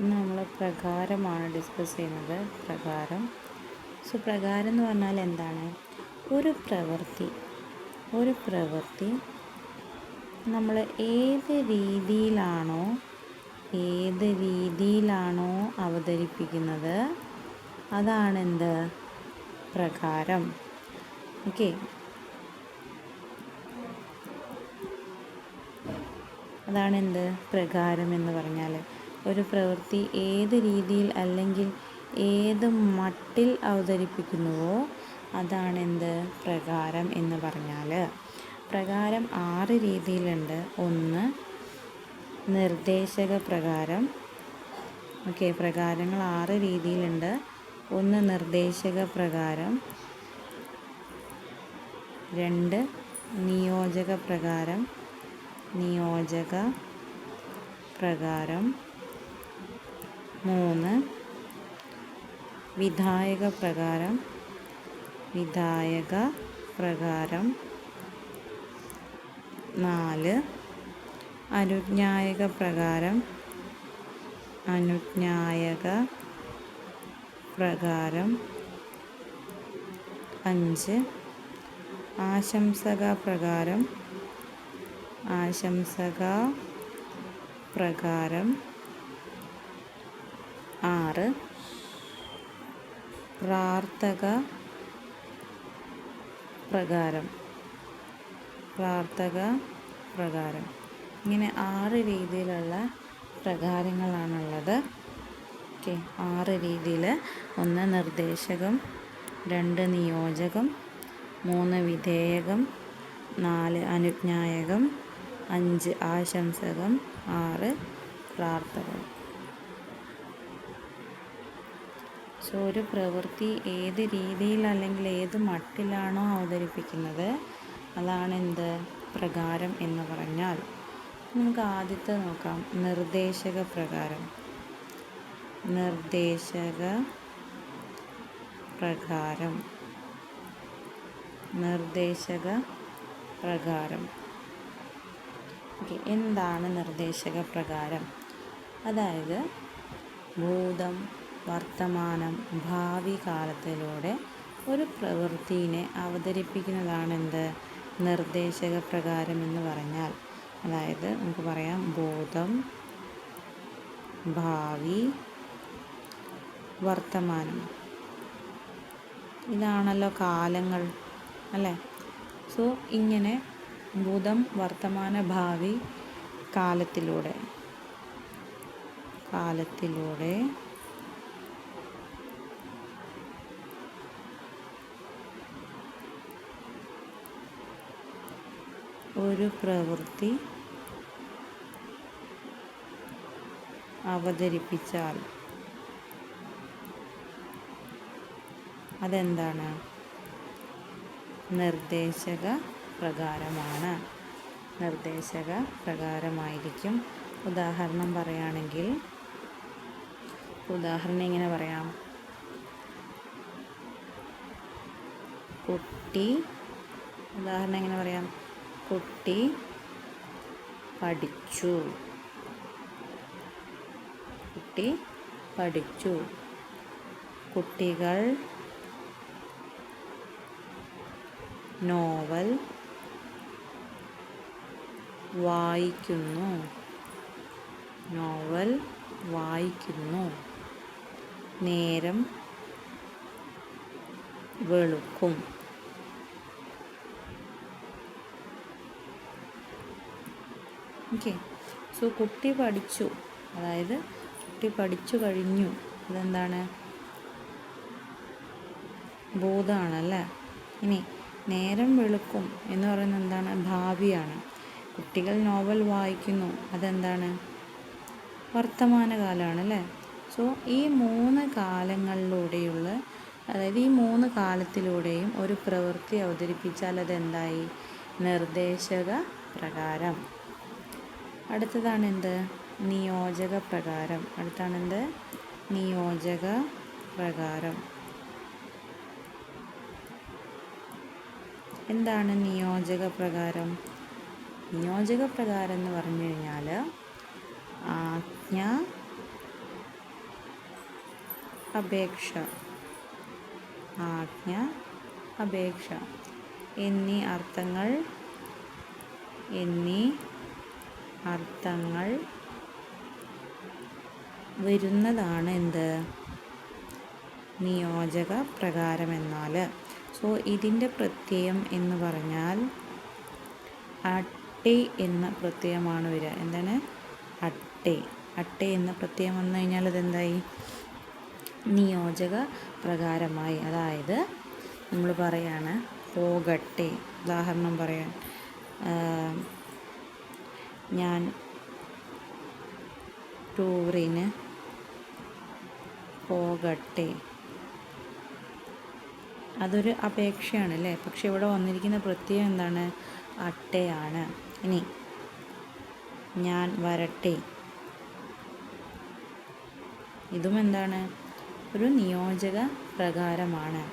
ഇന്ന് നമ്മൾ പ്രകാരമാണ് ഡിസ്കസ് ചെയ്യുന്നത്. പ്രകാരം. സോ പ്രകാരം എന്ന് പറഞ്ഞാൽ എന്താണ്? ഒരു പ്രവൃത്തി ഒരു പ്രവൃത്തി നമ്മൾ ഏത് രീതിയിലാണോ ഏത് രീതിയിലാണോ അവതരിപ്പിക്കുന്നത് അതാണെന്ത്? പ്രകാരം. ഓക്കെ അതാണെന്ത്? പ്രകാരം എന്ന് പറഞ്ഞാൽ ഒരു പ്രവൃത്തി ഏത് രീതിയിൽ അല്ലെങ്കിൽ ഏത് മട്ടിൽ അവതരിപ്പിക്കുന്നുവോ അതാണ് എന്ത് പ്രകാരം എന്ന് പറഞ്ഞാൽ പ്രകാരം ആറ് രീതിയിലുണ്ട്. ഒന്ന് നിർദ്ദേശക പ്രകാരം. ഓക്കെ പ്രകാരങ്ങൾ ആറ് രീതിയിലുണ്ട്. ഒന്ന് നിർദ്ദേശക പ്രകാരം. രണ്ട് നിയോജക പ്രകാരം. നിയോജക പ്രകാരം. മൂന്ന്. വിധായക പ്രകാരം. വിധായക പ്രകാരം നാല്. അനുജ്ഞായക പ്രകാരം അനുജ്ഞായക പ്രകാരം അഞ്ച്. ആശംസക പ്രകാരം ആശംസക പ്രകാരം ആറ്. പ്രാർത്ഥക പ്രകാരം. പ്രാർത്ഥക പ്രകാരം. ഇങ്ങനെ ആറ് രീതിയിലുള്ള പ്രകാരങ്ങളാണുള്ളത്. ഓക്കെ. ആറ് രീതിയിൽ ഒന്ന് നിർദ്ദേശകം രണ്ട് നിയോജകം മൂന്ന് വിധേയകം നാല് അനുജ്ഞായകം അഞ്ച് ആശംസകം ആറ് പ്രാർത്ഥകം. സോ ഒരു പ്രവൃത്തി ഏത് രീതിയിൽ അല്ലെങ്കിൽ ഏത് മട്ടിലാണോ അവതരിപ്പിക്കുന്നത് അതാണ് എന്ത് പ്രകാരം എന്ന് പറഞ്ഞാൽ നമുക്ക് ആദ്യത്തെ നോക്കാം. നിർദ്ദേശക പ്രകാരം. നിർദ്ദേശക പ്രകാരം. നിർദ്ദേശക പ്രകാരം. ഓക്കെ എന്താണ് നിർദ്ദേശക പ്രകാരം? അതായത് ഭൂതം വർത്തമാനം ഭാവി കാലത്തിലൂടെ ഒരു പ്രവൃത്തിനെ അവതരിപ്പിക്കുന്നതാണ് എന്ത് നിർദ്ദേശക പ്രകാരം എന്ന് പറഞ്ഞാൽ അതായത് നമുക്ക് പറയാം ബോധം ഭാവി വർത്തമാനം. ഇതാണല്ലോ കാലങ്ങൾ അല്ലേ? സോ ഇങ്ങനെ ഭൂതം വർത്തമാന ഭാവി കാലത്തിലൂടെ കാലത്തിലൂടെ ഒരു പ്രവൃത്തി അവതരിപ്പിച്ചാൽ അതെന്താണ്? നിർദ്ദേശക പ്രകാരമാണ്. നിർദ്ദേശക പ്രകാരമായിരിക്കും. ഉദാഹരണം പറയുകയാണെങ്കിൽ ഉദാഹരണം ഇങ്ങനെ പറയാം. കുട്ടി ഉദാഹരണം എങ്ങനെ പറയാം? കുട്ടി പഠിച്ചു. കുട്ടി പഠിച്ചു. കുട്ടികൾ നോവൽ വായിക്കുന്നു. നോവൽ വായിക്കുന്നു. നേരം വെളുക്കും. ഓക്കെ സോ കുട്ടി പഠിച്ചു. അതായത് കുട്ടി പഠിച്ചു കഴിഞ്ഞു. അതെന്താണ് ഭൂതമാണല്ലേ ഇനി നേരം വെളുക്കും എന്ന് പറയുന്നത് എന്താണ്? ഭാവിയാണ്. കുട്ടികൾ നോവൽ വായിക്കുന്നു. അതെന്താണ്? വർത്തമാനകാലമാണ് അല്ലേ സോ ഈ മൂന്ന് കാലങ്ങളിലൂടെയുള്ള അതായത് ഈ മൂന്ന് കാലത്തിലൂടെയും ഒരു പ്രവൃത്തി അവതരിപ്പിച്ചാൽ അതെന്തായി? നിർദ്ദേശക പ്രകാരം. അടുത്തതാണ് എന്ത് നിയോജക പ്രകാരം അടുത്താണ് എന്ത് നിയോജക പ്രകാരം എന്താണ് നിയോജക പ്രകാരം നിയോജക പ്രകാരം എന്ന് പറഞ്ഞു കഴിഞ്ഞാൽ ആജ്ഞ അപേക്ഷ. ആജ്ഞ അപേക്ഷ. എന്നീ അർത്ഥങ്ങൾ എന്നീ അർത്ഥങ്ങൾ വരുന്നതാണ് എന്ത്? നിയോജക പ്രകാരം എന്നാൽ. സോ ഇതിന്റെ പ്രത്യയം എന്ന് പറഞ്ഞാൽ അട്ടെ എന്ന പ്രത്യയമാണ് വരിക. എന്താണ്? അട്ടെ. അട്ടെ എന്ന പ്രത്യയം വന്നു കഴിഞ്ഞാൽ അതെന്തായി നിയോജക പ്രകാരമായി. അതായത് നമ്മൾ പറയാണ് പോകട്ടെ. ഉദാഹരണം പറയാൻ ഞാൻ ടൂറിന് പോകട്ടെ. അതൊരു അപേക്ഷയാണ് അല്ലേ? പക്ഷെ ഇവിടെ വന്നിരിക്കുന്ന പ്രത്യയം എന്താണ്? അട്ടയാണ്. ഇനി ഞാൻ വരട്ടെ. ഇതും എന്താണ്? ഒരു നിയോജക പ്രകാരമാണ്.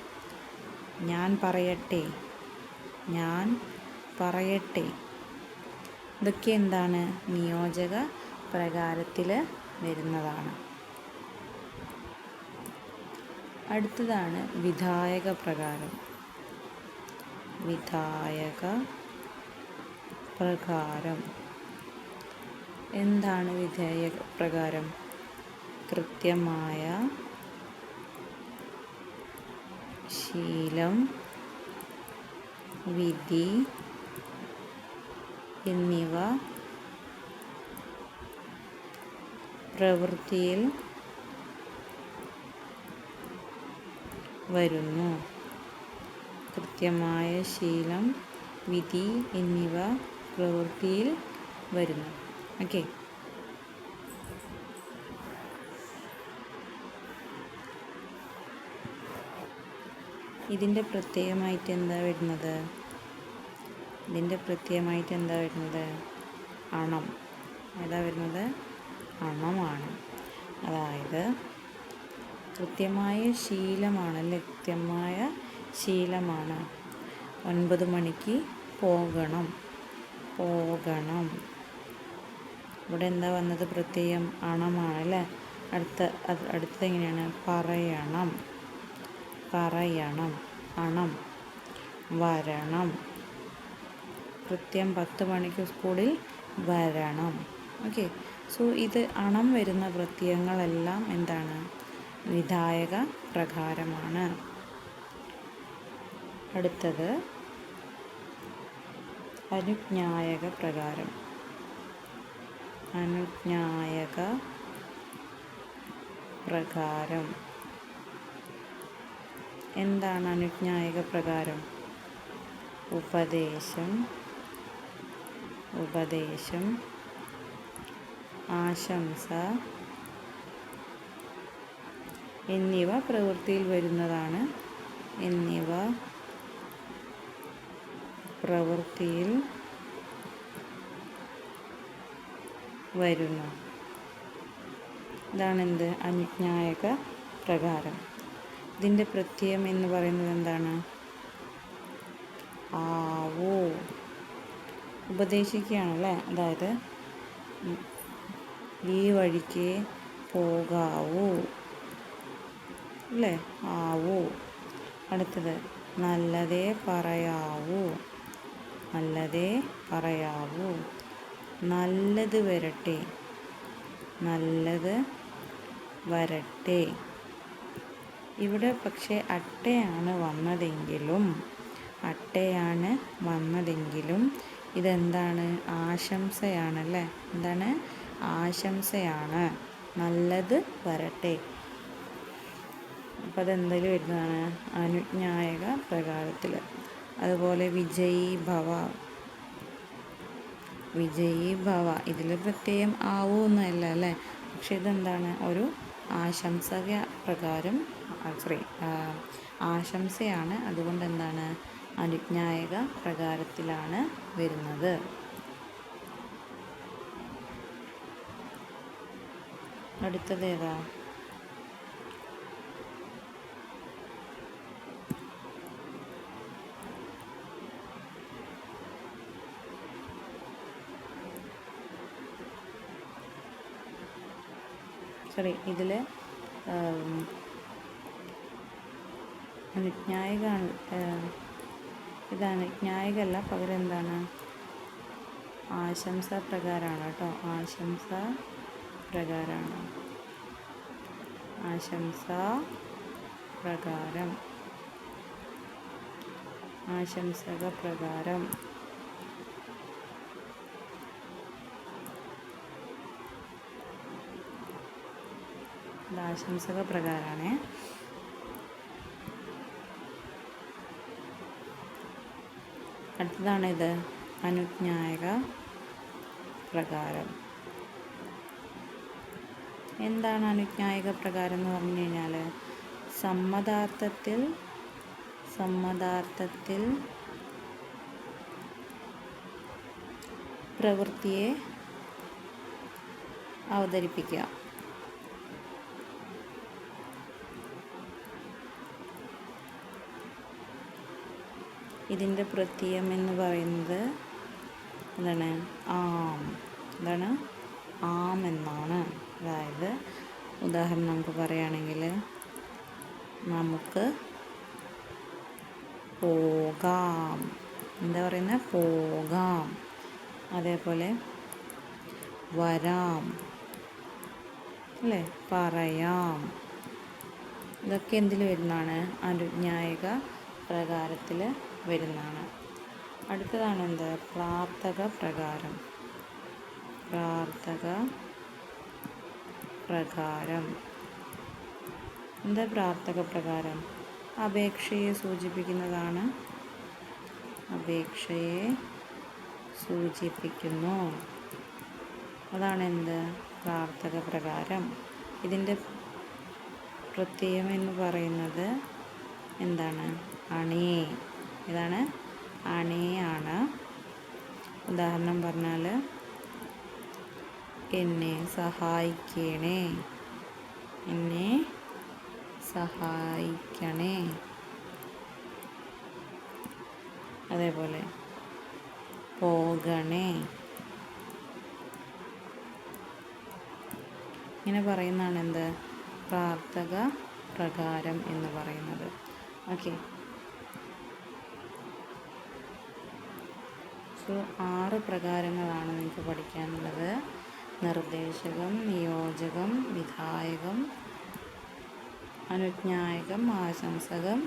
ഞാൻ പറയട്ടെ. ഞാൻ പറയട്ടെ. ഇതൊക്കെ എന്താണ് നിയോജക പ്രകാരത്തിൽ വരുന്നതാണ്. അടുത്തതാണ് വിധായക പ്രകാരം. വിധായക പ്രകാരം. എന്താണ് വിധേയക പ്രകാരം? കൃത്യമായ ശീലം വിധി എന്നിവ പ്രവൃത്തിയിൽ വരുന്നു. കൃത്യമായ ശീലം വിധി എന്നിവ പ്രവൃത്തിയിൽ വരുന്നു. ഓക്കെ ഇതിന്റെ പ്രത്യേകമായിട്ട് എന്താ വരുന്നത്? ഇതിന്റെ പ്രത്യേകമായിട്ട് എന്താ വരുന്നത്? അണം. ഏതാ വരുന്നത്? അണമാണ്. അതായത് കൃത്യമായ ശീലമാണല്ലേ കൃത്യമായ ശീലമാണ്. ഒൻപത് മണിക്ക് പോകണം. പോകണം. ഇവിടെ എന്താ വന്നത് പ്രത്യയം അണമാണ് അല്ലേ? അടുത്ത അടുത്തത് എങ്ങനെയാണ്? പറയണം. പറയണം. അണം. വരണം. കൃത്യം പത്ത് മണിക്ക് സ്കൂളിൽ വരണം. ഓക്കെ. സോ ഇത് അണം വരുന്ന പ്രത്യയങ്ങളെല്ലാം എന്താണ്? വിധായക പ്രകാരമാണ്. അടുത്തത് അനുജ്ഞായക പ്രകാരം. അനുജ്ഞായക പ്രകാരം. എന്താണ് അനുജ്ഞായക പ്രകാരം? ഉപദേശം. ഉപദേശം ആശംസ എന്നിവ പ്രവൃത്തിയിൽ വരുന്നതാണ്. എന്നിവ പ്രവൃത്തിയിൽ വരുന്നു. ഇതാണ് എന്ത്? അനുജ്ഞായക പ്രകാരം. ഇതിന്റെ പ്രത്യയം എന്ന് പറയുന്നത് എന്താണ്? ആവോ. ഉപദേശിക്കുകയാണല്ലേ? അതായത് ഈ വഴിക്ക് പോകാവൂ. അല്ലേ? ആവൂ. അടുത്തത് നല്ലതേ പറയാവൂ. നല്ലതേ പറയാവൂ. നല്ലത് വരട്ടെ. നല്ലത് വരട്ടെ. ഇവിടെ പക്ഷേ അട്ടയാണ് വന്നതെങ്കിലും അട്ടയാണ് വന്നതെങ്കിലും ഇതെന്താണ്? ആശംസയാണല്ലേ? എന്താണ്? ആശംസയാണ്. നല്ലത് വരട്ടെ. അപ്പോൾ അതെന്തെങ്കിലും വരുന്നതാണ് അനുജ്ഞായക പ്രകാരത്തിൽ അതുപോലെ വിജയീ ഭവ. വിജയീ ഭവ. ഇതിൽ പ്രത്യേകം ആവുമെന്നല്ല അല്ലേ? പക്ഷെ ഇതെന്താണ്? ഒരു ആശംസക പ്രകാരം സോറി ആശംസയാണ്. അതുകൊണ്ട് എന്താണ് അനുജ്ഞായക പ്രകാരത്തിലാണ് വരുന്നത്. അടുത്തത് ഏതാ? സോറി ഇതിൽ അനുജ്ഞായക ഇതാണ്. ജ്ഞായകല്ല പകരം എന്താണ് ആശംസ പ്രകാരമാണ് കേട്ടോ ആശംസ പ്രകാരമാണ് ആശംസ പ്രകാരം ആശംസക പ്രകാരം ആശംസക പ്രകാരമാണേ അടുത്തതാണിത് അനുജ്ഞായക പ്രകാരം. എന്താണ് അനുജ്ഞായക പ്രകാരം എന്ന് പറഞ്ഞു കഴിഞ്ഞാൽ സമ്മതാർത്ഥത്തിൽ സമ്മതാർത്ഥത്തിൽ പ്രവൃത്തിയെ അവതരിപ്പിക്കുക. ഇതിന്റെ പ്രത്യയം എന്ന് പറയുന്നത് എന്താണ്? ആം. എന്താണ്? ആം എന്നാണ്. അതായത് ഉദാഹരണം നമുക്ക് പറയുകയാണെങ്കിൽ നമുക്ക് പോകാം. എന്താ പറയുന്നത്? പോകാം. അതേപോലെ വരാം. അല്ലേ? പറയാം. ഇതൊക്കെ എന്തിൽ വരുന്നതാണ്? അനുജ്ഞായക പ്രകാരത്തിൽ വരുന്നതാണ്. അടുത്തതാണ് എന്ത്? പ്രാർത്ഥക പ്രകാരം. പ്രാർത്ഥക പ്രകാരം. എന്താ പ്രാർത്ഥക പ്രകാരം? അപേക്ഷയെ സൂചിപ്പിക്കുന്നതാണ്. അപേക്ഷയെ സൂചിപ്പിക്കുന്നു. അതാണ് എന്ത്? പ്രാർത്ഥക പ്രകാരം. ഇതിന്റെ പ്രത്യയം എന്ന് പറയുന്നത് എന്താണ്? അണി. ഇതാണ് അണിയാണ്. ഉദാഹരണം പറഞ്ഞാൽ എന്നെ സഹായിക്കണേ. എന്നെ സഹായിക്കണേ. അതേപോലെ പോകണേ. ഇങ്ങനെ പറയുന്നതാണ് എന്ത് പ്രാർത്ഥക പ്രകാരം എന്ന് പറയുന്നത്. ഓക്കെ. സോ ആറ് പ്രകാരങ്ങളാണ് നിങ്ങൾക്ക് പഠിക്കാനുള്ളത്. നിർദ്ദേശകം നിയോജകം വിധായകം അനുജ്ഞായകം ആശംസകം